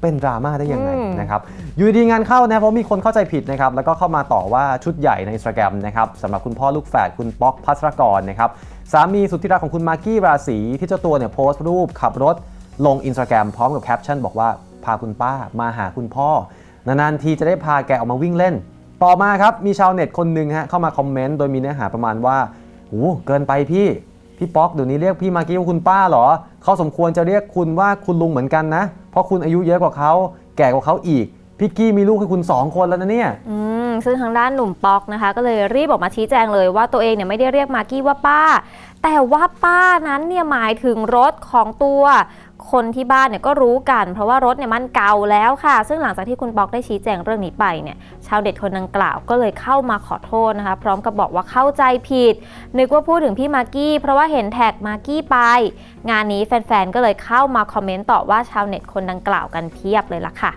เป็นดราม่าได้ยังไงอืมนะครับอยู่ดีๆงานเข้านะเพราะมีคนเข้าใจผิดนะครับแล้วก็เข้ามาต่อว่าชุดใหญ่ใน Instagram นะครับสำหรับคุณพ่อลูกแฝดคุณป๊อกพัสรกรนะครับสามีสุดที่รักของคุณมากกี้ราศีที่เจ้าตัวเนี่ยโพสต์รูปขับรถลง Instagram พร้อมกับแคปชั่นบอกว่าพาคุณป้ามาหาคุณพ่อนานๆทีจะได้พาแกออกมาวิ่งเล่น ต่อมาครับมีชาวเน็ตคนหนึ่งฮะเข้ามาคอมเมนต์โดยมีเนื้อหาประมาณว่าโอ้เกินไปพี่ พี่ป๊อกเดี๋ยวนี้เรียกพี่มากี้ว่าคุณป้าเหรอเขาสมควรจะเรียกคุณว่าคุณลุงเหมือนกันนะ เพราะคุณอายุเยอะกว่าเขาแก่กว่าเขาอีกพี่กี้มีลูกให้คุณสองคนแล้วนะเนี่ย อืม ซึ่งทางด้านหนุ่มป๊อกนะคะ ก็เลยรีบออกมาชี้แจงเลยว่าตัวเองเนี่ยไม่ได้เรียกมากกี้ว่าป้า แต่ว่าป้านั้นเนี่ยหมายถึงรถของตัว คนที่บ้านเนี่ยก็รู้กัน เพราะว่ารถเนี่ยมันเก่าแล้วค่ะ ซึ่งหลังจากที่คุณป๊อกได้ชี้แจงเรื่องนี้ไปเนี่ยชาวเด็ดคนดังกล่าวก็เลยเข้ามาขอโทษนะคะ พร้อมกับบอกว่าเข้าใจผิด นึกว่าพูดถึงพี่มากกี้เพราะว่าเห็นแท็กมากกี้ไป งานนี้แฟนๆก็เลยเข้ามาคอมเมนต์ต่อว่าชาวเน็ตคนดังกล่าวกันเพียบเลยล่ะค่ะ